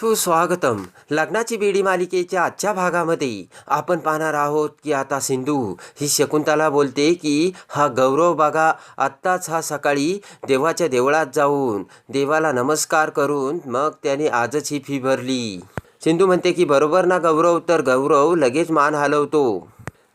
सुस्वागतम. लग्नाची बेडी मालिकेच्या आजच्या भागामध्ये आपण पाहणार आहोत की आता सिंधू ही शकुंतला बोलते की हा गौरव बघा आत्ताच हा सकाळी देवाच्या देवळात जाऊन देवाला नमस्कार करून मग त्याने आजच ही फी भरली. सिंधू म्हणते की बरोबर ना गौरव? तर गौरव लगेच मान हलवतो.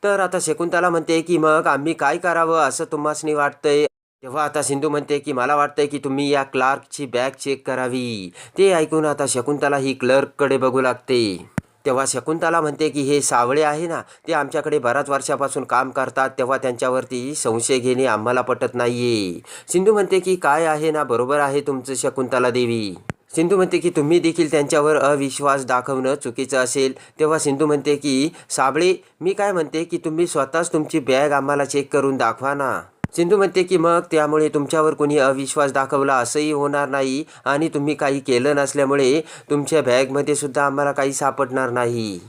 तर आता शकुंतला म्हणते की मग आम्ही काय करावं असं तुम्हासनी वाटतंय? तेव्हा आता सिंधू म्हणते की मला वाटतंय की तुम्ही या क्लार्कची बॅग चेक करावी. ते ऐकून आता शकुंतला ही क्लर्ककडे बघू लागते. तेव्हा शकुंतला म्हणते की हे सावळे आहे ना ते आमच्याकडे बऱ्याच वर्षापासून काम करतात तेव्हा त्यांच्यावरती संशय घेणे आम्हाला पटत नाहीये. सिंधू म्हणते की काय आहे ना बरोबर आहे तुमचं शकुंतला देवी. सिंधू म्हणते की तुम्ही देखील त्यांच्यावर अविश्वास दाखवणं चुकीचं असेल. तेव्हा सिंधू म्हणते की साबळे मी काय म्हणते की तुम्ही स्वतःच तुमची बॅग आम्हाला चेक करून दाखवा ना. सिंधू म्हणते की मग त्यामुळे तुमच्यावर कोणी अविश्वास दाखवला असंही होणार नाही आणि तुम्ही काही केलं नसल्यामुळे तुमच्या बॅगमध्ये सुद्धा आम्हाला काही सापडणार नाही.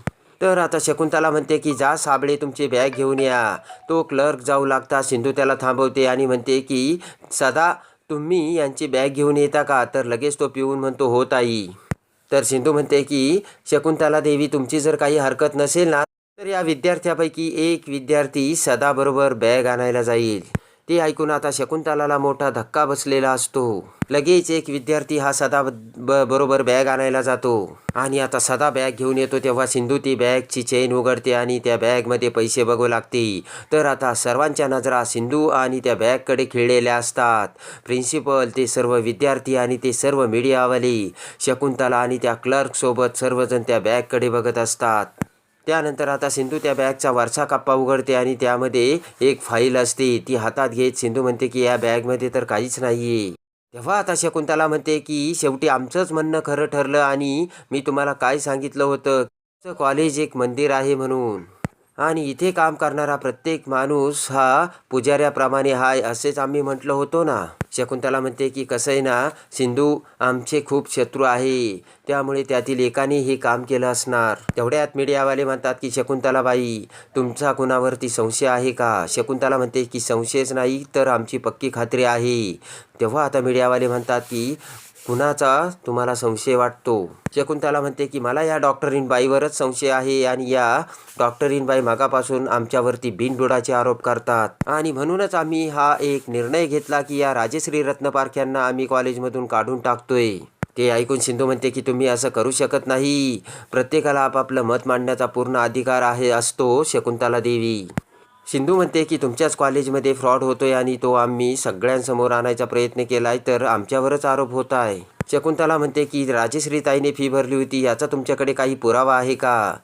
तर आता शकुंतला म्हणते की जा साबळे तुमची बॅग घेऊन या. तो क्लर्क जाऊ लागता सिंधू त्याला थांबवते आणि म्हणते की सदा तुम्ही यांची बॅग घेऊन येता का तर लगेच तो पिऊन म्हणतो हो ताई तर सिंधू म्हणते की शकुंतला देवी तुमची जर काही हरकत नसेल ना तर या विद्यार्थ्यापैकी एक विद्यार्थी सदाबरोबर बॅग आणायला जाईल. ते ऐकून आता शकुंतलाला मोठा धक्का बसलेला असतो. लगेच एक विद्यार्थी हा सदा ब बरोबर बॅग आणायला जातो. आणि आता सदा बॅग घेऊन येतो तेव्हा सिंधू ती बॅगची चेन उघडते आणि त्या बॅगमध्ये पैसे बघू लागते. तर आता सर्वांच्या नजरा सिंधू आणि त्या बॅगकडे खिळलेल्या असतात. प्रिन्सिपल ते सर्व विद्यार्थी आणि ते सर्व मीडियावाले शकुंतला आणि त्या क्लर्कसोबत सर्वजण त्या बॅगकडे बघत असतात. त्यानंतर आता सिंधू त्या बॅगचा वरचा कप्पा उघडते आणि त्यामध्ये एक फाईल असते. ती हातात घेत सिंधू म्हणते की या बॅगमध्ये तर काहीच नाहीये. तेव्हा आता शकुंतला म्हणते की शेवटी आमचंच म्हणणं खरं ठरलं आणि मी तुम्हाला काय सांगितलं होतं? कॉलेज एक मंदिर आहे म्हणून. आणि इथे काम करणारा प्रत्येक माणूस हा पुजाऱ्याप्रमाणे हाय असेच आम्ही म्हटलं होतो ना. शकुंतला म्हणते की कसं आहे ना सिंधू आमचे खूप शत्रू आहे. त्यामुळे त्यातील एकाने हे काम केलं असणार. तेवढ्यात मीडियावाले म्हणतात की शकुंतलाबाई तुमचा कुणावरती संशय आहे का? शकुंतला म्हणते की संशयच नाही तर आमची पक्की खात्री आहे. तेव्हा आता मीडियावाले म्हणतात की कुणाचा तुम्हाला संशय वाटतो? शकुंतला म्हणते की मला या डॉक्टरीन बाईवरच संशय आहे आणि या डॉक्टरीन बाई मागापासून आमच्यावरती बिनबुडाचे आरोप करतात. आणि म्हणूनच आम्ही हा एक निर्णय घेतला की या राजेश्री रत्नपारख्यांना आम्ही कॉलेजमधून काढून टाकतोय. ते ऐकून सिंधू म्हणते की तुम्ही असं करू शकत नाही. प्रत्येकाला आपापलं मत मांडण्याचा पूर्ण अधिकार आहे असतो शकुंतला देवी. सिंधू म्हणते की तुमच्याच कॉलेजमध्ये फ्रॉड होतोय आणि तो आम्ही सगळ्यांसमोर आणायचा प्रयत्न केलाय तर आमच्यावरच आरोप होत आहे. शकुंतला म्हणते की राजेश्री ताईने फी भरली होती याचा तुमच्याकडे काही पुरावा आहे का?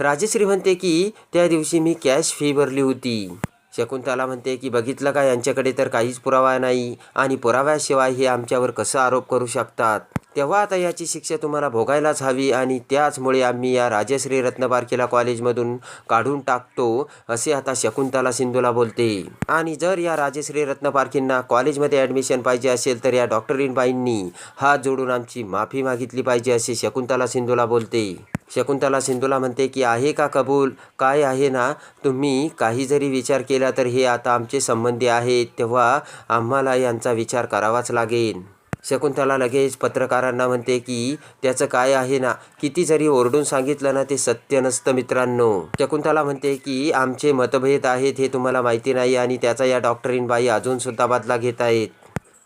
राजेश्री म्हणते की त्या दिवशी मी कॅश फी भरली होती. शकुंतला म्हणते की बघितलं का? यांच्याकडे तर काहीच पुरावा नाही आणि पुराव्याशिवाय हे आमच्यावर कसं आरोप करू शकतात? तेव्हा आता याची शिक्षा तुम्हाला भोगायलाच हवी आणि त्याचमुळे आम्ही या राजश्री रत्नबारकेला कॉलेजमधून काढून टाकतो असे आता शकुंतला सिंधूला बोलते. आणि जर या राजश्री रत्नपारखींना कॉलेजमध्ये ॲडमिशन पाहिजे असेल तर या डॉक्टरीनबाईंनी हात जोडून आमची माफी मागितली पाहिजे असे शकुंतला सिंधूला बोलते. शकुंतला सिंधूला म्हणते की आहे का कबूल? काय आहे ना? तुम्ही काही जरी विचार केला तर हे आता आमचे संबंधी आहेत तेव्हा आम्हाला यांचा विचार करावाच लागेल. शकुंतला लगेच पत्रकारांना म्हणते की त्याचं काय आहे ना? किती जरी ओरडून सांगितलं ना ते सत्य नसतं मित्रांनो. शकुंतला म्हणते की आमचे मतभेद आहेत हे तुम्हाला माहिती नाही आणि त्याचा या डॉक्टरीनबाई अजूनसुद्धा बदला घेत आहेत.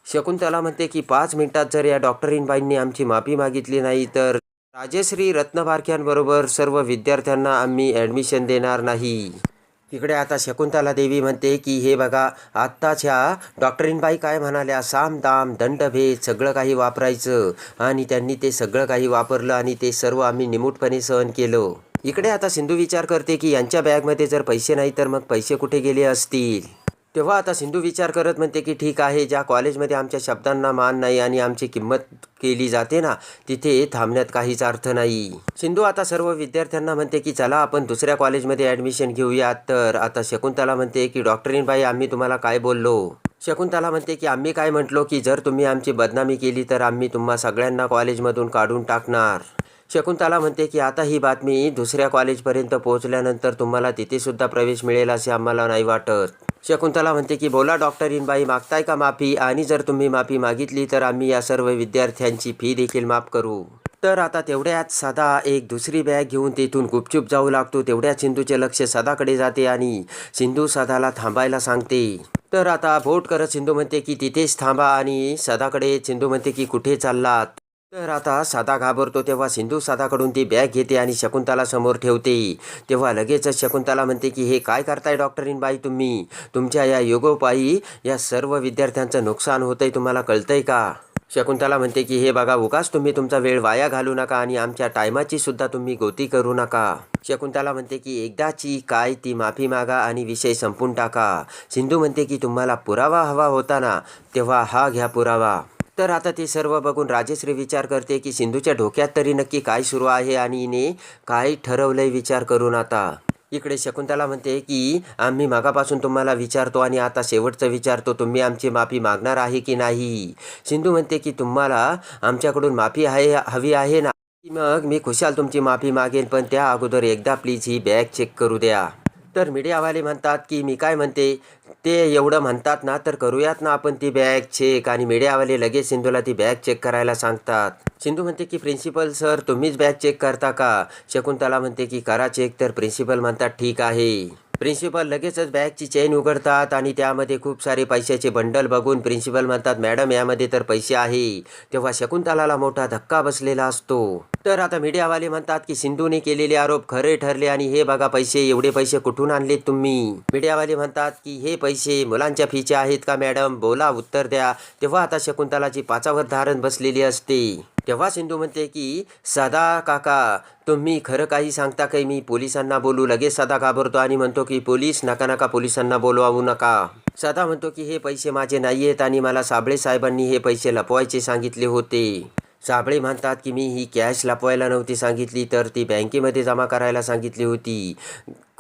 शकुंतला म्हणते की पाच मिनिटात जर या डॉक्टरीनबाईंनी आमची माफी मागितली नाही तर राजश्री रत्नबारख्यांबरोबर सर्व विद्यार्थ्यांना आम्ही ॲडमिशन देणार नाही. इकडे आता शकुंतला देवी म्हणते की हे बघा आत्ताच ह्या डॉक्टरीनबाई काय म्हणाल्या? साम दाम दंडभेद सगळं काही वापरायचं. आणि त्यांनी ते सगळं काही वापरलं आणि ते सर्व आम्ही निमूटपणे सहन केलं. इकडे आता सिंधू विचार करते की यांच्या बॅगमध्ये जर पैसे नाही तर मग पैसे कुठे गेले असतील? तेव्हा आता सिंधू विचार करत म्हणते की ठीक आहे ज्या कॉलेजमध्ये आमच्या शब्दांना मान नाही आणि आमची किंमत केली जाते ना तिथे थांबण्यात काहीच अर्थ नाही. सिंधू आता सर्व विद्यार्थ्यांना म्हणते की चला आपण दुसऱ्या कॉलेजमध्ये ॲडमिशन घेऊयात तर आता शकुंतला म्हणते की डॉक्टरीनबाई आम्ही तुम्हाला काय बोललो? शकुंतला म्हणते की आम्ही काय म्हटलो की जर तुम्ही आमची बदनामी केली तर आम्ही तुम्हा सगळ्यांना कॉलेजमधून काढून टाकणार. शकुंतला म्हणते की आता ही बातमी दुसऱ्या कॉलेजपर्यंत पोहोचल्यानंतर तुम्हाला तिथेसुद्धा प्रवेश मिळेल असे आम्हाला नाही वाटत. शकुंतला म्हणते की बोला डॉक्टरीनबाई मागताय का माफी? आणि जर तुम्ही माफी मागितली तर आम्ही या सर्व विद्यार्थ्यांची फी देखील माफ करू. तर आता तेवढ्यात सदा एक दुसरी बॅग घेऊन तेथून गुपचूप जाऊ लागतो. तेवढ्यात सिंधूचे लक्ष सदाकडे जाते आणि सिंधू सदाला थांबायला सांगते. तर आता बोट करत सिंधू म्हणते की तिथेच थांबा. आणि सदाकडे सिंधू म्हणते की कुठे चाललात? तर आता साधा घाबरतो तेव्हा सिंधू साधाकडून ती बॅग घेते आणि शकुंतला समोर ठेवते. तेव्हा लगेचच शकुंतला म्हणते की हे काय करताय डॉक्टरीन बाई तुम्ही? तुमच्या या योगोपायी या सर्व विद्यार्थ्यांचं नुकसान होतंय तुम्हाला कळतंय का? शकुंतला म्हणते की हे बघा उगाच तुम्ही तुमचा वेळ वाया घालू नका आणि आमच्या टायमाची सुद्धा तुम्ही गोती करू नका. शकुंतला म्हणते की एकदाची काय ती माफी मागा आणि विषय संपून टाका. सिंधू म्हणते की तुम्हाला पुरावा हवा होता ना तेव्हा हा घ्या पुरावा. तर आता ते सर्व बघून राजेश्री विचार करते की सिंधूच्या डोक्यात तरी नक्की काय सुरू आहे आणि हिने काय ठरवलंय विचार करून आता. इकडे शकुंतला म्हणते की आम्ही मागापासून तुम्हाला विचारतो आणि आता शेवटचं विचारतो तुम्ही आमची माफी मागणार आहे की नाही? सिंधू म्हणते की तुम्हाला आमच्याकडून माफी आहे हवी आहे ना? मग मी खुशाल तुमची माफी मागेन पण त्या अगोदर एकदा प्लीज ही बॅग चेक करू द्या. तर मीडियावाले म्हणतात की मी काय म्हणते? ते एवढं म्हणतात ना तर करूयात ना आपण ती बॅग चेक आणि मीडियावाले लगेच सिंधूला ती बॅग चेक करायला सांगतात. सिंधू म्हणते की प्रिन्सिपल सर तुम्हीच बॅग चेक करता का? शकुंतला म्हणते की करा चेक तर प्रिन्सिपल म्हणतात ठीक आहे. प्रिन्सिपल लगेचच बॅगची चेन उघडतात आणि त्यामध्ये खूप सारे पैशाचे बंडल बघून प्रिन्सिपल म्हणतात मॅडम यामध्ये तर पैसे आहे. तेव्हा शकुंतलाला मोठा धक्का बसलेला असतो. तर आता मीडियावाले म्हणतात की सिंधूने केलेले आरोप खरे ठरले आणि हे बघा पैसे एवढे पैसे कुठून आणलेत तुम्ही? मीडियावाले म्हणतात की हे पैसे मुलांच्या फीचे आहेत का मॅडम? बोला उत्तर द्या. तेव्हा आता शकुंतलाची पाचावर धारण बसलेली असते. तेव्हा सिंधू म्हणते की सदा काका तुम्ही खरं काही सांगता काही? मी पोलिसांना बोलू लगेच सदा घाबरतो आणि म्हणतो की पोलीस नका नका पोलिसांना बोलवावू नका. सदा म्हणतो की हे पैसे माझे नाही आहेत आणि मला साबळे साहेबांनी हे पैसे लपवायचे सांगितले होते. साबळे म्हणतात की मी ही कॅश लपवायला नव्हती सांगितली तर ती बँकेमध्ये जमा करायला सांगितली होती.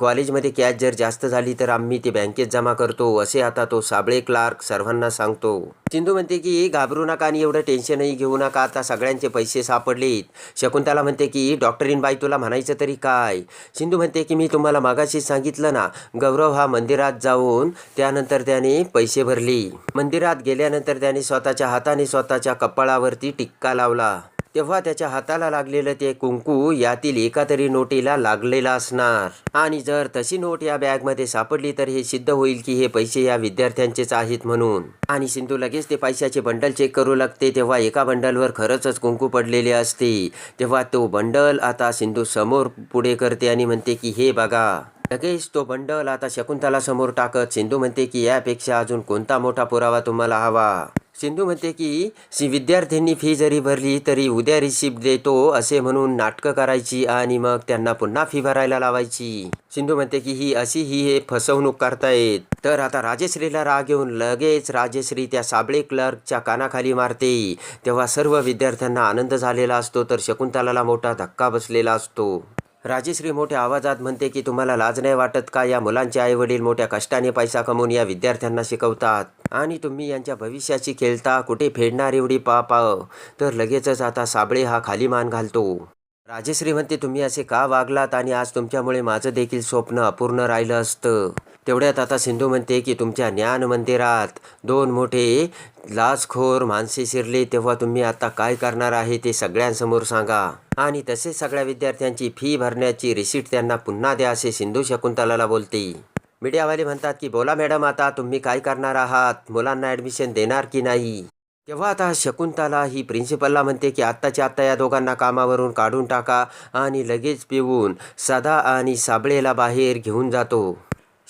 कॉलेजमध्ये कॅश जर जास्त झाली तर आम्ही ते बँकेत जमा करतो असे आता तो साबळे क्लार्क सर्वांना सांगतो. सिंधू म्हणते की घाबरू नका आणि एवढं टेन्शनही घेऊ नका आता सगळ्यांचे पैसे सापडलेत. शकुंतला म्हणते की डॉक्टरीन बाई तुला म्हणायचं तरी काय? सिंधू म्हणते की मी तुम्हाला मागाशी सांगितलं ना गौरव हा मंदिरात जाऊन त्यानंतर त्याने पैसे भरली. मंदिरात गेल्यानंतर त्याने स्वतःच्या हाताने स्वतःच्या कपाळावरती टिक्का लावला. तेव्हा त्याच्या हाताला लागलेलं ते कुंकू यातील एका तरी नोटीला लागलेला असणार. आणि जर तशी नोट या बॅगमध्ये सापडली तर हे सिद्ध होईल की हे पैसे या विद्यार्थ्यांचेच आहेत म्हणून. आणि सिंधू लगेच ते पैशाचे बंडल चेक करू लागते. तेव्हा एका बंडलवर खरंच कुंकू पडलेले असते. तेव्हा तो बंडल आता सिंधू समोर पुढे करते आणि म्हणते की हे बघा लगेच तो बंडल आता शकुंतला समोर टाकत सिंधू म्हणते की यापेक्षा अजून कोणता मोठा पुरावा तुम्हाला हवा? सिंधू म्हणते की सी विद्यार्थ्यांनी फी जरी भरली तरी उद्या रिसिप्ट देतो असे म्हणून नाटकं करायची आणि मग त्यांना पुन्हा फी भरायला लावायची. सिंधू म्हणते की ही अशी ही हे फसवणूक करतायत. तर आता राजेश्रीला राग येऊन लगेच राजेश्री त्या साबळे क्लर्कच्या कानाखाली मारते. तेव्हा सर्व विद्यार्थ्यांना आनंद झालेला असतो तर शकुंतलाला मोठा धक्का बसलेला असतो. राजेश्री मोठ्या आवाजात म्हणते की तुम्हाला लाज नाही वाटत का? या मुलांचे आई वडील मोठ्या कष्टाने पैसा कमवून या विद्यार्थ्यांना शिकवतात. आणि तुम्ही यांच्या भविष्याची खेळता कुठे फेडणार एवढी पापाव तर लगेचच आता साबळे हा खाली मान घालतो. राजेश्री म्हणते तुम्ही असे का वागलात? आणि आज तुमच्यामुळे माझं देखील स्वप्न अपूर्ण राहिलं असतं. तेवढ्यात आता सिंधू म्हणते की तुमच्या ज्ञान मंदिरात दोन मोठे लाचखोर माणसे शिरले तेव्हा तुम्ही आता काय करणार आहे ते सगळ्यांसमोर सांगा. आणि तसेच सगळ्या विद्यार्थ्यांची फी भरण्याची रिसीट त्यांना पुन्हा द्या असे सिंधू शकुंतलाला बोलते. मीडियावाले म्हणतात की बोला मॅडम आता तुम्ही काय करणार आहात? मुलांना ॲडमिशन देणार की नाही? तेव्हा आता शकुंतला ही प्रिन्सिपलला म्हणते की आत्ताच्या आत्ता या दोघांना कामावरून काढून टाका आणि लगेच पिऊन सदा आणि साबळेला बाहेर घेऊन जातो.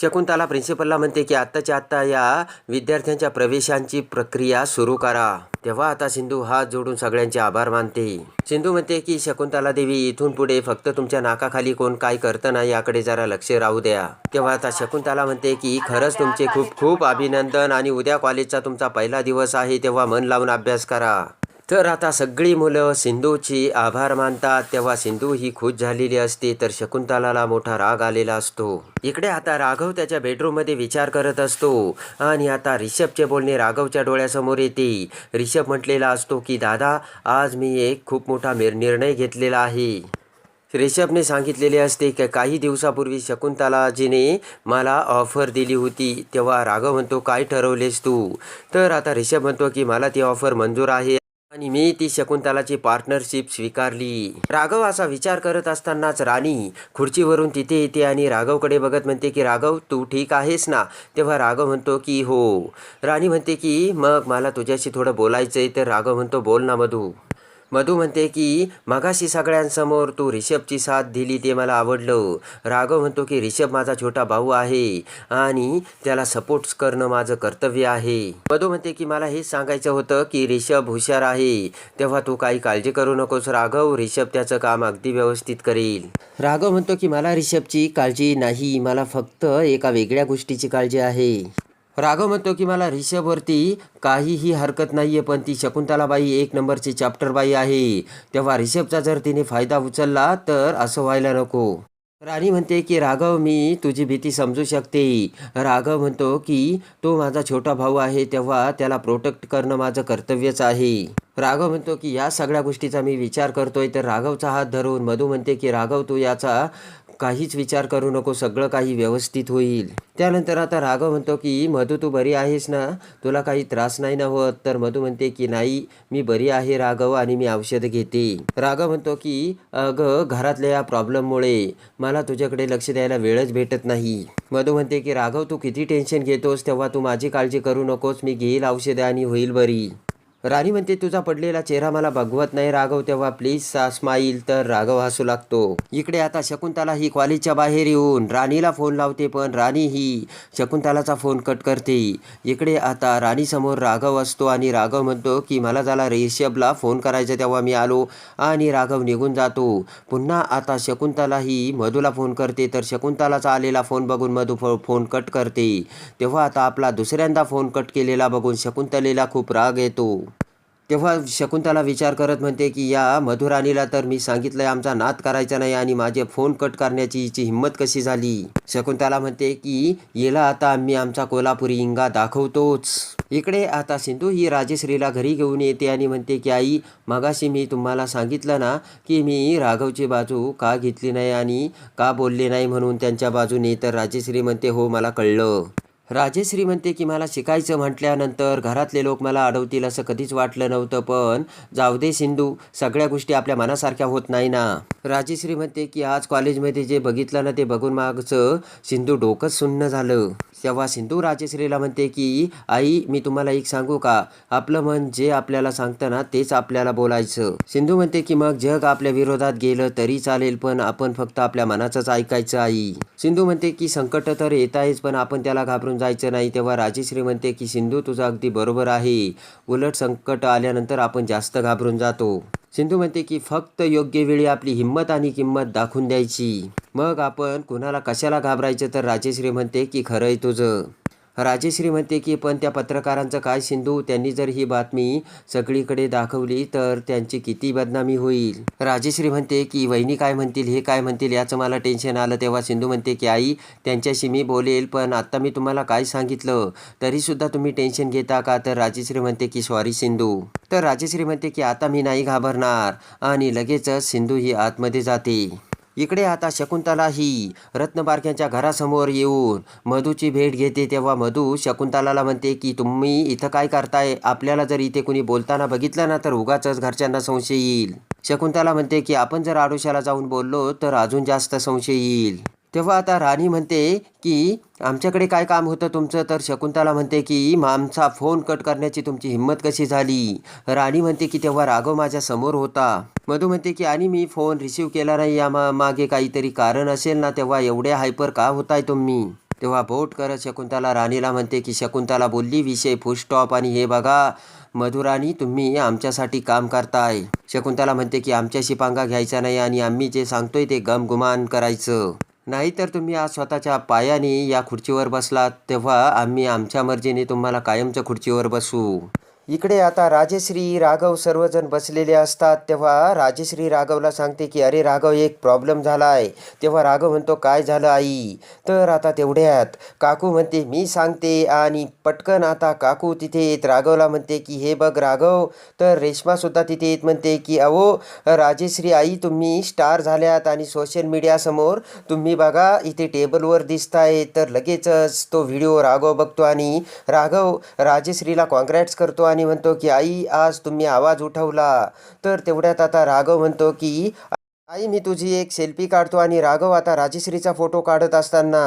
शकुंतला प्रिन्सिपलला म्हणते की आत्ताच्या आत्ता या विद्यार्थ्यांच्या प्रवेशांची प्रक्रिया सुरू करा. तेव्हा आता सिंधू हात जोडून सगळ्यांचे आभार मानते. सिंधू म्हणते की शकुंतला देवी इथून पुढे फक्त तुमच्या नाकाखाली कोण काय करतं ना याकडे जरा लक्ष राहू द्या. तेव्हा आता शकुंतला म्हणते की खरंच तुमचे खूप खूप अभिनंदन आणि उद्या कॉलेजचा तुमचा पहिला दिवस आहे तेव्हा मन लावून अभ्यास करा. तर आता सगळी मुलं सिंधूची आभार मानतात. तेव्हा सिंधू ही खुश झालेली असते तर शकुंतलाला मोठा राग आलेला असतो. इकडे आता राघव त्याच्या बेडरूममध्ये विचार करत असतो. आणि आता रिषभचे बोलणे राघवच्या डोळ्यासमोर येते. रिषभ म्हटलेला असतो की दादा आज मी एक खूप मोठा निर्णय घेतलेला आहे. रिषभने सांगितलेले असते की काही दिवसापूर्वी शकुंतलाजीने मला ऑफर दिली होती. तेव्हा राघव म्हणतो काय ठरवलेस तू? तर आता रिषभ म्हणतो की मला ती ऑफर मंजूर आहे. आणि मी ती शकुंतलाची पार्टनरशिप स्वीकारली. राघव असा विचार करत असतानाच राणी खुर्चीवरून तिथे येते आणि राघवकडे बघत म्हणते की राघव तू ठीक आहेस ना? तेव्हा राघव म्हणतो की हो. राणी म्हणते की मग मला तुझ्याशी थोडं बोलायचं आहे तर राघव म्हणतो बोल ना मधू. मधू म्हणते की मगाशी सगळ्यांसमोर तू रिषभची साथ दिली ते मला आवडलं. राघव म्हणतो की रिषभ माझा छोटा भाऊ आहे आणि त्याला सपोर्ट करणं माझं कर्तव्य आहे. मधू म्हणते की मला हेच सांगायचं होतं की रिषभ हुशार आहे. तेव्हा तू काही काळजी करू नकोस राघव. रिषभ त्याचं काम अगदी व्यवस्थित करेल. राघव म्हणतो की मला रिषभची काळजी नाही. मला फक्त एका वेगळ्या गोष्टीची काळजी आहे. राघव म्हणतो की मला रिषभवरती काहीही हरकत नाही आहे पण ती शकुंतलाबाई एक नंबरची चॅप्टरबाई आहे. तेव्हा रिषभचा जर तिने फायदा उचलला तर असं व्हायला नको. राणी म्हणते की राघव मी तुझी भीती समजू शकते. राघव म्हणतो की तो माझा छोटा भाऊ आहे तेव्हा त्याला प्रोटेक्ट करणं माझं कर्तव्यच आहे. राघव म्हणतो की या सगळ्या गोष्टीचा मी विचार करतोय. तर राघवचा हात धरून मधू म्हणते की राघव तू याचा काहीच विचार करू नको सगळं काही व्यवस्थित होईल. त्यानंतर आता राघव म्हणतो की मधू तू बरी आहेस ना? तुला काही त्रास नाही ना होत? तर मधू म्हणते की नाही मी बरी आहे राघव आणि मी औषध घेते. राघव म्हणतो की अगं घरातल्या या प्रॉब्लेममुळे मला तुझ्याकडे लक्ष द्यायला वेळच भेटत नाही. मधू म्हणते की राघव तू किती टेन्शन घेतोस? तेव्हा तू माझी काळजी करू नकोस. मी घेईल औषधे आणि होईल बरी. राणी म्हणते तुझा पडलेला चेहरा मला बघवत नाही राघव. तेव्हा प्लीज स्माईल तर राघव हसू लागतो. इकडे आता शकुंतला ही कॉलेजच्या बाहेर येऊन राणीला फोन लावते पण राणी ही शकुंतलाचा फोन कट करते. इकडे आता राणीसमोर राघव असतो आणि राघव म्हणतो की मला झाला रिषभला फोन करायचा तेव्हा मी आलो आणि राघव निघून जातो. पुन्हा आता शकुंतला ही मधूला फोन करते तर शकुंतलाचा आलेला फोन बघून मधू फो फोन कट करते. तेव्हा आता आपला दुसऱ्यांदा फोन कट केलेला बघून शकुंतलेला खूप राग येतो. तेव्हा शकुंतला विचार करत म्हणते की या मधुराणीला तर मी सांगितलंय आमचा नाद करायचा नाही आणि माझे फोन कट करण्याची हिची हिंमत कशी झाली? शकुंतला म्हणते की येला आता आम्ही आमचा कोल्हापुरी इंगा दाखवतोच. इकडे आता सिंधू ही राजेश्रीला घरी घेऊन येते आणि म्हणते की आई मगाशी मी तुम्हाला सांगितलं ना की मी राघवची बाजू का घेतली नाही आणि का बोलले नाही म्हणून त्यांच्या बाजूने? तर राजेश्री म्हणते हो मला कळलं. राजेश्री म्हणते की मला शिकायचं म्हटल्यानंतर घरातले लोक मला अडवतील असं कधीच वाटलं नव्हतं पण जाऊ दे सिंधू सगळ्या गोष्टी आपल्या मनासारख्या होत नाही ना. राजेश्री म्हणते की आज कॉलेजमध्ये जे बघितलं ना ते बघून मागचं सिंधू डोकंच सुन्न झालं. तेव्हा सिंधू राजश्रीला म्हणते की आई मी तुम्हाला एक सांगू का? आपलं मन जे आपल्याला सांगतं ना तेच आपल्याला बोलायचं. सिंधू म्हणते की मग जग आपल्या विरोधात गेलं तरी चालेल पण आपण फक्त आपल्या मनाचंच ऐकायचं आई. सिंधू म्हणते की संकट तर येत आहेच पण आपण त्याला घाबरून जायचं नाही. तेव्हा राजेश्री म्हणते की सिंधू तुझं अगदी बरोबर आहे. उलट संकट आल्यानंतर आपण जास्त घाबरून जातो. सिंधू म्हणते की फक्त योग्य वेळी आपली हिंमत आणि किंमत दाखवून द्यायची. मग आपण कुणाला कशाला घाबरायचं तर राजेश्री म्हणते की खरं आहे तुझं. राजेश्री म्हणते की पण त्या पत्रकारांचं काय सिंधू? त्यांनी जर ही बातमी सगळीकडे दाखवली तर त्यांची किती बदनामी होईल? राजेश्री म्हणते की वहिनी काय म्हणतील हे काय म्हणतील याचं मला टेन्शन आलं तेव्हा सिंधू म्हणते की आई त्यांच्याशी मी बोलेल पण आत्ता मी तुम्हाला काय सांगितलं? तरीसुद्धा तुम्ही टेन्शन घेता का? तर राजेश्री म्हणते की सॉरी सिंधू. तर राजेश्री म्हणते की आता मी नाही घाबरणार. आणि लगेचच सिंधू ही आतमध्ये जाते. इकडे आता शकुंतला ही रत्नबारक्यांच्या घरासमोर येऊन मधूची भेट घेते तेव्हा मधू शकुंतलाला म्हणते की तुम्ही इथं काय करताय? आपल्याला जर इथे कुणी बोलताना बघितलं ना तर उगाच घरच्यांना संशय येईल. शकुंतला म्हणते की आपण जर आडोशाला जाऊन बोललो तर अजून जास्त संशय येईल. तेव्हा आता राणी म्हणते की आमच्याकडे काय काम होतं तुमचं? तर शकुंतला म्हणते की "मा- आमचा फोन कट करण्याची तुमची हिंमत कशी झाली? राणी म्हणते की तेव्हा राघव माझ्यासमोर होता. मधू म्हणते की आणि मी फोन रिसीव केला नाही या मा- मागे काहीतरी कारण असेल ना तेव्हा एवढे हायपर का होताय तुम्ही? तेव्हा बोट करत शकुंतला राणीला म्हणते की शकुंतला बोलली विषय फुल स्टॉप आणि हे बघा मधुराणी तुम्ही आमच्यासाठी काम करताय. शकुंतला म्हणते की आमच्याशी पांगा घ्यायचा नाही आणि आम्ही जे सांगतोय ते गमगुमान करायचं. नाहीतर तुम्ही आज स्वतःच्या पायाने या खुर्चीवर बसलात तेव्हा आम्ही आमच्या मर्जीने तुम्हाला कायमच्या खुर्चीवर बसू. इकडे आता राजेश्री राघव सर्वजण बसलेले असतात. तेव्हा राजेश्री राघवला सांगते की अरे राघव एक प्रॉब्लेम झाला आहे. तेव्हा राघव म्हणतो काय झालं आई? तर आता तेवढ्यात काकू म्हणते मी सांगते. आणि पटकन आता काकू तिथे येत. राघवला म्हणते की हे बघ राघव. तर रेश्मासुद्धा तिथे येत म्हणते की अहो राजेश्री आई तुम्ही स्टार झाल्यात आणि सोशल मीडियासमोर तुम्ही बघा इथे टेबलवर दिसताय. तर लगेचच तो व्हिडिओ राघव बघतो आणि राघव राजेश्रीला कॉन्ग्रॅट्स करतो आणि आणि म्हणतो की आई आज तुम्ही आवाज उठवला. तर तेवढ्यात आता राघव म्हणतो की आई मी तुझी एक सेल्फी काढतो आणि राघव आता राजश्रीचा फोटो काढत असताना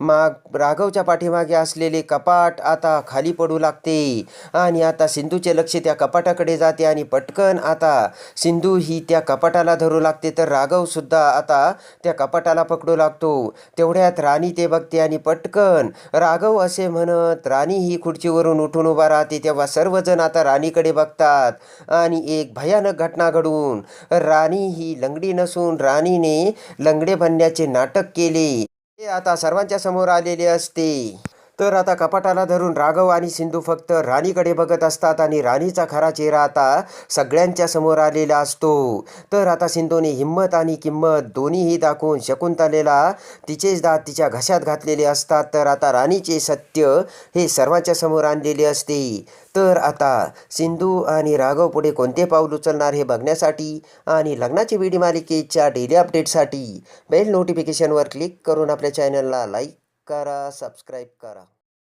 माग राघवच्या पाठीमागे असलेले कपाट आता खाली पडू लागते. आणि आता सिंधूचे लक्ष त्या कपाटाकडे जाते आणि पटकन आता सिंधू ही त्या कपाटाला धरू लागते. तर राघवसुद्धा आता त्या कपाटाला पकडू लागतो. तेवढ्यात राणी ते बघते आणि पटकन राघव असे म्हणत राणी ही खुर्चीवरून उठून उभा राहते तेव्हा सर्वजण आता राणीकडे बघतात. आणि एक भयानक घटना घडून राणी ही लंगडी नसून राणीने लंगडे बनण्याचे नाटक केले. ते आता सर्वांच्या समोर आलेले असते. तर आता कपाटाला धरून राघव आणि सिंधू फक्त राणीकडे बघत असतात आणि राणीचा खरा चेहरा आता सगळ्यांच्या समोर आलेला असतो. तर आता सिंधूने हिंमत आणि किंमत दोन्हीही दाखवून शकुंतलेला तिचेच दात तिच्या घशात घातलेले असतात. तर आता राणीचे सत्य हे सर्वांच्या समोर आणलेले असते. तर आता सिंधू आणि राघव पुढे कोणते पाऊल उचलणार हे बघण्यासाठी आणि लग्नाची व्हिडिओ मालिकेच्या डेली अपडेटसाठी बेल नोटिफिकेशनवर क्लिक करून आपल्या चॅनलला लाईक करा सबस्क्राईब करा.